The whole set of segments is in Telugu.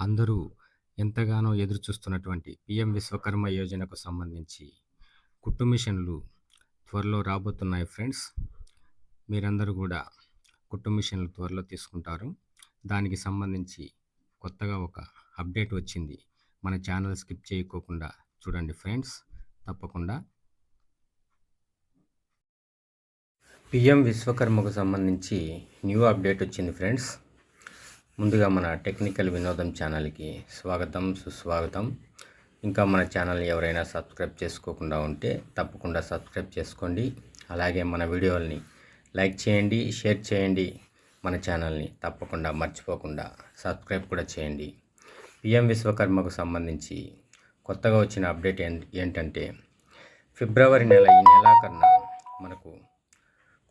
అందరూ ఎంతగానో ఎదురుచూస్తున్నటువంటి పిఎం విశ్వకర్మ యోజనకు సంబంధించి కుట్టు మిషన్లు త్వరలో రాబోతున్నాయి ఫ్రెండ్స్. మీరందరూ కూడా కుట్టు మిషన్లు త్వరలో తీసుకుంటారు. దానికి సంబంధించి కొత్తగా ఒక అప్డేట్ వచ్చింది. మన ఛానల్ స్కిప్ చేయకోకుండా చూడండి ఫ్రెండ్స్. తప్పకుండా. పిఎం విశ్వకర్మకు సంబంధించి న్యూ అప్డేట్ వచ్చింది ఫ్రెండ్స్. ముందుగా మన టెక్నికల్ వినోదం ఛానల్కి స్వాగతం సుస్వాగతం. ఇంకా మన ఛానల్ ఎవరైనా సబ్స్క్రైబ్ చేసుకోకుండా ఉంటే తప్పకుండా సబ్స్క్రైబ్ చేసుకోండి. అలాగే మన వీడియోల్ని లైక్ చేయండి షేర్ చేయండి. మన ఛానల్ని తప్పకుండా మర్చిపోకుండా సబ్స్క్రైబ్ కూడా చేయండి. పిఎం విశ్వకర్మకు సంబంధించి కొత్తగా వచ్చిన అప్డేట్ ఏంటంటే ఫిబ్రవరి నెల ఈ నెలాకన్నా మనకు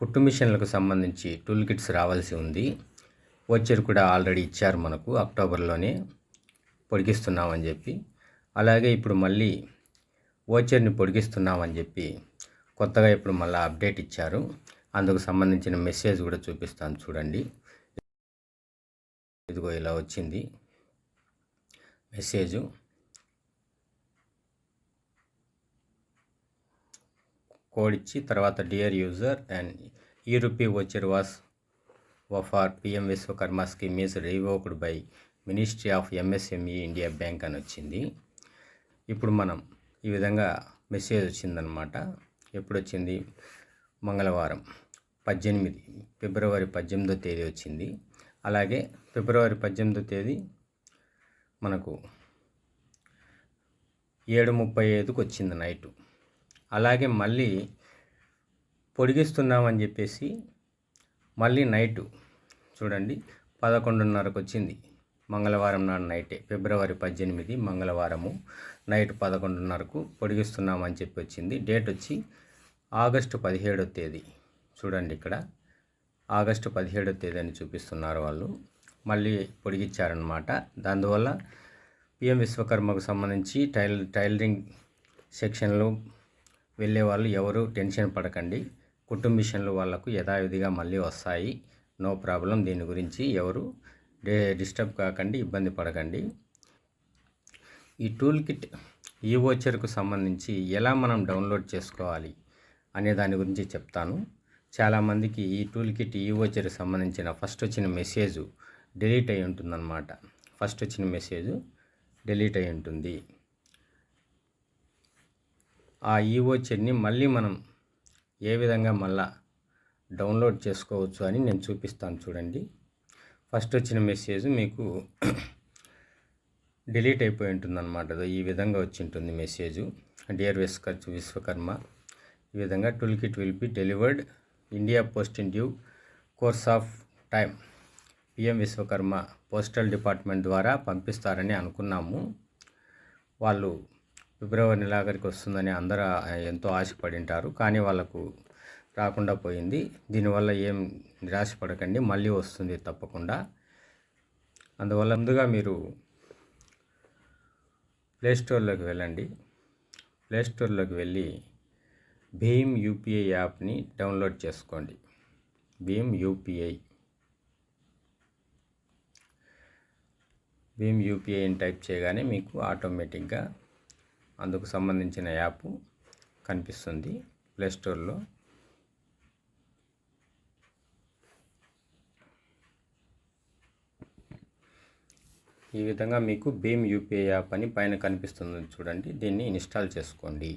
కుట్టు మిషన్లకు సంబంధించి టూల్ కిట్స్ రావాల్సి ఉంది. వచ్చర్ కూడా ఆల్రెడీ ఇచ్చారు మనకు అక్టోబర్లోనే పొడిగిస్తున్నామని చెప్పి. అలాగే ఇప్పుడు మళ్ళీ ఓచర్ని పొడిగిస్తున్నామని చెప్పి కొత్తగా ఇప్పుడు మళ్ళీ అప్డేట్ ఇచ్చారు. అందుకు సంబంధించిన మెసేజ్ కూడా చూపిస్తాను చూడండి. ఇదిగో ఇలా వచ్చింది మెసేజు. కోడ్ ఇచ్చి తర్వాత dear user and E rupee voucher was for PM Vishwakarma scheme is revoked by ministry of MSME India bank అని వచ్చింది. ఇప్పుడు మనం ఈ విధంగా మెసేజ్ వచ్చిందనమాట ఎప్పుడు వచ్చింది? మంగళవారం పద్దెనిమిది ఫిబ్రవరి పద్దెనిమిదో తేదీ వచ్చింది. అలాగే ఫిబ్రవరి పద్దెనిమిదో తేదీ మనకు ఏడు ముప్పై ఐదుకు వచ్చింది నైటు. అలాగే మళ్ళీ పొడిగిస్తున్నామని చెప్పేసి మళ్ళీ నైటు. చూడండి పదకొండున్నరకు వచ్చింది మంగళవారం నాడు నైటే. ఫిబ్రవరి పద్దెనిమిది మంగళవారము నైట్ పదకొండున్నరకు పొడిగిస్తున్నామని చెప్పి వచ్చింది డేట్ వచ్చి ఆగస్టు పదిహేడో తేదీ. చూడండి ఇక్కడ. ఆగస్టు పదిహేడో తేదీ అని చూపిస్తున్నారు వాళ్ళు. మళ్ళీ పొడిగించారనమాట దానివల్ల పిఎం విశ్వకర్మకు సంబంధించి టైల్ టైలరింగ్ సెక్షన్లో వెళ్ళే వాళ్ళు ఎవరు టెన్షన్ పడకండి. కుటుంబిషన్లు వాళ్ళకు యథావిధిగా మళ్ళీ వస్తాయి. No problem. దీని గురించి ఎవరు డే డిస్టర్బ్ కాకండి ఇబ్బంది పడకండి. ఈ టూల్ కిట్ ఈ వోచర్కు సంబంధించి ఎలా మనం డౌన్లోడ్ చేసుకోవాలి అనే దాని గురించి చెప్తాను. చాలామందికి ఈ టూల్ కిట్ ఈ వోచర్కి సంబంధించిన ఫస్ట్ వచ్చిన మెసేజ్ డిలీట్ అయి ఉంటుందన్నమాట. ఫస్ట్ వచ్చిన మెసేజ్ డిలీట్ అయి ఉంటుంది. ఆ ఈ వోచర్ని మళ్ళీ మనం ఏ విధంగా మళ్ళా డౌన్లోడ్ చేసుకోవచ్చు అని నేను చూపిస్తాను చూడండి. ఫస్ట్ వచ్చిన మెసేజ్ మీకు డిలీట్ అయిపోయి ఉంటుందన్నమాట. ఈ విధంగా వచ్చి ఉంటుంది మెసేజ్. డియర్ విస్కర్ విశ్వకర్మ ఈ విధంగా tool kit will be delivered India post in due course of time PM Vishwakarma postal department ద్వారా పంపిస్తారని అనుకున్నాము. వాళ్ళు ఫిబ్రవరి నెలాఖరికి వస్తుందని అందరూ ఎంతో ఆశపడింటారు. కానీ వాళ్ళకు రాకుండా పోయింది. దీనివల్ల ఏం నిరాశపడకండి. మళ్ళీ వస్తుంది తప్పకుండా. అందువల్ల ముందుగా మీరు ప్లేస్టోర్లోకి వెళ్ళండి. ప్లేస్టోర్లోకి వెళ్ళి భీమ్ యూపీఐ యాప్ని డౌన్లోడ్ చేసుకోండి. భీమ్ యూపీఐ. భీమ్ యూపీఐని టైప్ చేయగానే మీకు ఆటోమేటిక్గా అందుకు సంబంధించిన యాప్ కనిపిస్తుంది ప్లేస్టోర్లో ఈ విధంగా మీకు భీమ్ యూపీఐ యాప్ అని పైన కనిపిస్తుంది చూడండి. దీన్ని ఇన్స్టాల్ చేసుకోండి.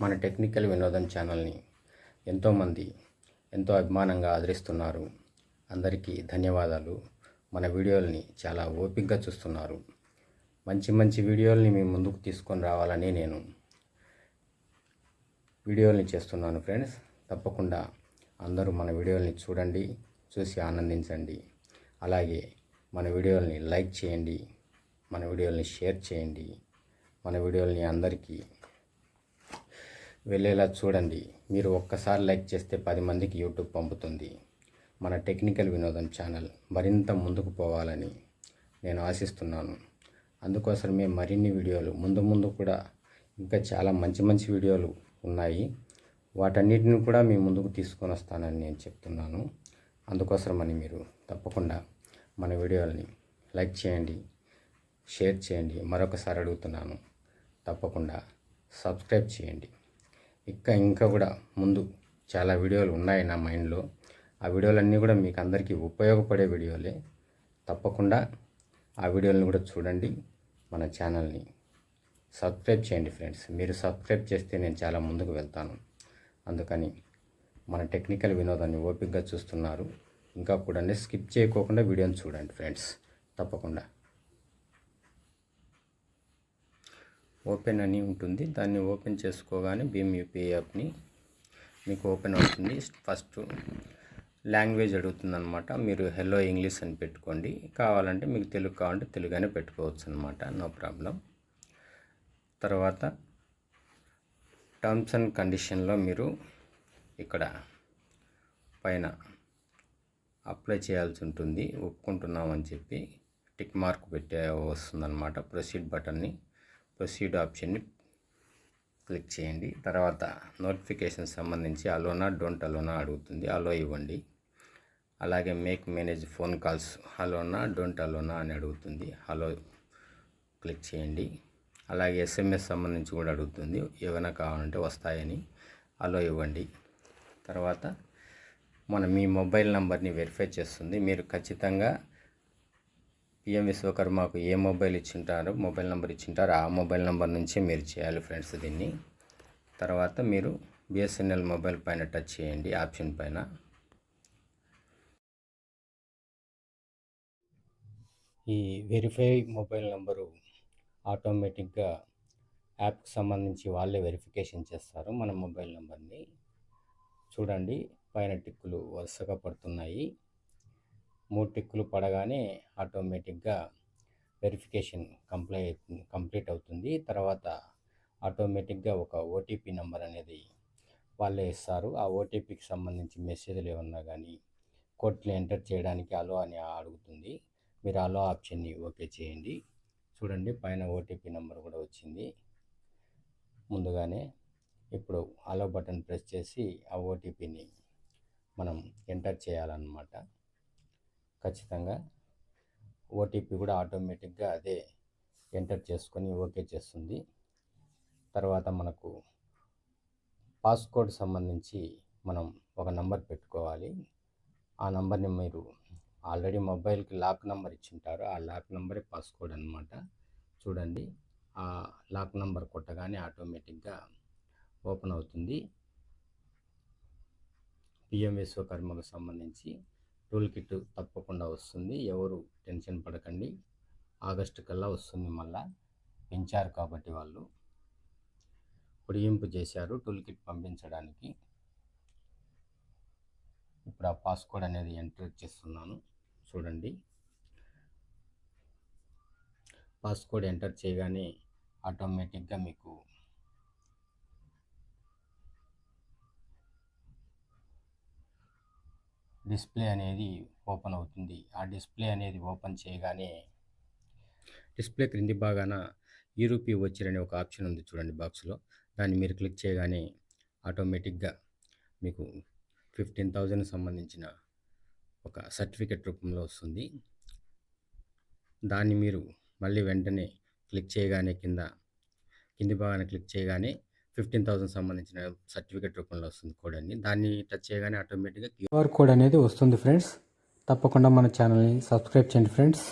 మన టెక్నికల్ వినోదం ఛానల్ని ఎంతోమంది ఎంతో అభిమానంగా ఆదరిస్తున్నారు. అందరికీ ధన్యవాదాలు. మన వీడియోలని చాలా ఓపికగా చూస్తున్నారు. మంచి మంచి వీడియోల్ని మీ ముందుకు తీసుకొని రావాలని నేను వీడియోల్ని చేస్తున్నాను ఫ్రెండ్స్. తప్పకుండా అందరూ మన వీడియోల్ని చూడండి చూసి ఆనందించండి. అలాగే మన వీడియోల్ని లైక్ చేయండి మన వీడియోల్ని షేర్ చేయండి మన వీడియోల్ని అందరికీ వెళ్ళేలా చూడండి. మీరు ఒక్కసారి లైక్ చేస్తే పది మందికి యూట్యూబ్ పంపుతుంది. మన టెక్నికల్ వినోదం ఛానల్ మరింత ముందుకు పోవాలని నేను ఆశిస్తున్నాను. అందుకోసమే మరిన్ని వీడియోలు ముందు ముందు కూడా ఇంకా చాలా మంచి మంచి వీడియోలు ఉన్నాయి. వాటన్నిటిని కూడా మీ ముందుకు తీసుకొని వస్తానని నేను చెప్తున్నాను. అందుకోసమని మీరు తప్పకుండా మన వీడియోలని లైక్ చేయండి షేర్ చేయండి. మరొకసారి అడుగుతున్నాను తప్పకుండా సబ్స్క్రైబ్ చేయండి. ఇంకా ఇంకా కూడా ముందు చాలా వీడియోలు ఉన్నాయి నా మైండ్లో. ఆ వీడియోలన్నీ కూడా మీకు అందరికీ ఉపయోగపడే వీడియోలే. తప్పకుండా ఆ వీడియోలను కూడా చూడండి మన ఛానల్ని. సబ్స్క్రైబ్ చేయండి ఫ్రెండ్స్. మీరు సబ్స్క్రైబ్ చేస్తే నేను చాలా ముందుకు వెళ్తాను. అందుకని మన టెక్నికల్ వినోదాన్ని ఓపికగా చూస్తున్నారు. ఇంకా కూడా స్కిప్ చేయకోకుండా వీడియోని చూడండి ఫ్రెండ్స్. తప్పకుండా. ఓపెన్ అని ఉంటుంది. దాన్ని ఓపెన్ చేసుకోగానే భీమ్ యూపీఐ యాప్ని మీకు ఓపెన్ అవుతుంది. ఫస్ట్ లాంగ్వేజ్ అడుగుతుందనమాట మీరు హెలో ఇంగ్లీష్ అని పెట్టుకోండి. కావాలంటే మీకు తెలుగు కావాలంటే తెలుగు అనే పెట్టుకోవచ్చు అనమాట నో ప్రాబ్లం. తర్వాత టర్మ్స్ అండ్ కండిషన్లో మీరు ఇక్కడ పైన అప్లై చేయాల్సి ఉంటుంది. ఒప్పుకుంటున్నామని చెప్పి టిక్ మార్క్ పెట్టే వస్తుందన్నమాట. ప్రొసీడ్ బటన్ని ప్రొసీడ్ ఆప్షన్ని క్లిక్ చేయండి. తర్వాత నోటిఫికేషన్ సంబంధించి అలోనా డోంట్ అలోనా అడుగుతుంది. అలో ఇవ్వండి. అలాగే మేక్ మేనేజ్ ఫోన్ కాల్స్ అలోనా డోంట్ అలోనా అని అడుగుతుంది. హలో క్లిక్ చేయండి. అలాగే ఎస్ఎంఎస్ సంబంధించి కూడా అడుగుతుంది. ఏమైనా కావాలంటే వస్తాయని అలో ఇవ్వండి. తర్వాత మన మీ మొబైల్ నెంబర్ని వెరిఫై చేస్తుంది. మీరు ఖచ్చితంగా పిఎం విశ్వకర్మకు ఏ మొబైల్ ఇచ్చింటారో మొబైల్ నెంబర్ ఇచ్చింటారో ఆ మొబైల్ నెంబర్ నుంచే మీరు చేయాలి ఫ్రెండ్స్ దీన్ని. తర్వాత మీరు బిఎస్ఎన్ఎల్ మొబైల్ పైన టచ్ చేయండి ఆప్షన్ పైన. ఈ వెరిఫై మొబైల్ నెంబరు ఆటోమేటిక్గా యాప్కి సంబంధించి వాళ్ళే వెరిఫికేషన్ చేస్తారు మన మొబైల్ నెంబర్ని. చూడండి పైన టిక్కులు వరుసగా పడుతున్నాయి. మూడు టిక్కులు పడగానే ఆటోమేటిక్గా వెరిఫికేషన్ కంప్లై కంప్లీట్ అవుతుంది. తర్వాత ఆటోమేటిక్గా ఒక ఓటీపీ నెంబర్ అనేది వాళ్ళే ఇస్తారు. ఆ ఓటీపీకి సంబంధించి మెసేజ్లు ఏమన్నా కానీ కోడ్లు ఎంటర్ చేయడానికి అలో అని అడుగుతుంది. మీరు అలో ఆప్షన్ని ఓకే చేయండి. చూడండి పైన ఓటీపీ నెంబర్ కూడా వచ్చింది. ముందుగానే ఇప్పుడు అలో బటన్ ప్రెస్ చేసి ఆ ఓటీపీని మనం ఎంటర్ చేయాలన్నమాట. ఖచ్చితంగా. ఓటీపీ కూడా ఆటోమేటిక్గా అదే ఎంటర్ చేసుకొని ఓకే చేస్తుంది. తర్వాత మనకు పాస్కోడ్ సంబంధించి మనం ఒక నంబర్ పెట్టుకోవాలి. ఆ నంబర్ని మీరు ఆల్రెడీ మొబైల్కి లాక్ నెంబర్ ఇచ్చింటారు. ఆ లాక్ నెంబరే పాస్కోడ్ అనమాట చూడండి. ఆ లాక్ నెంబర్ కొట్టగానే ఆటోమేటిక్గా ఓపెన్ అవుతుంది. పిఎం విశ్వకర్మకు సంబంధించి టూల్ కిట్ తప్పకుండా వస్తుంది. ఎవరు టెన్షన్ పడకండి. ఆగస్టు కల్లా వస్తుంది మళ్ళా. పెంచారు కాబట్టి వాళ్ళు. పొడిగింపు చేశారు టూల్ కిట్ పంపించడానికి. ఇప్పుడు ఆ పాస్కోడ్ అనేది ఎంటర్ చేస్తున్నాను. చూడండి. పాస్కోడ్ ఎంటర్ చేయగానే ఆటోమేటిక్గా మీకు డిస్ప్లే అనేది ఓపెన్ అవుతుంది. ఆ డిస్ప్లే అనేది ఓపెన్ చేయగానే డిస్ప్లే క్రింది భాగాన ఈరూపీ రూపీ అనే ఒక ఆప్షన్ ఉంది చూడండి బాక్స్లో. దాన్ని మీరు క్లిక్ చేయగానే ఆటోమేటిక్గా మీకు ఫిఫ్టీన్ థౌజండ్ సంబంధించిన ఒక సర్టిఫికెట్ రూపంలో వస్తుంది. దాన్ని మీరు మళ్ళీ వెంటనే క్లిక్ చేయగానే కింద కింది భాగాన క్లిక్ చేయగానే ఫిఫ్టీన్ థౌసండ్ సంబంధించిన సర్టిఫికేట్ రూపంలో వస్తుంది కోడ్ అని దాన్ని టచ్ చేయగానే ఆటోమేటిక్గా క్యూఆర్ కోడ్ అనేది వస్తుంది ఫ్రెండ్స్. తప్పకుండా మన ఛానల్ని సబ్స్క్రైబ్ చేయండి ఫ్రెండ్స్.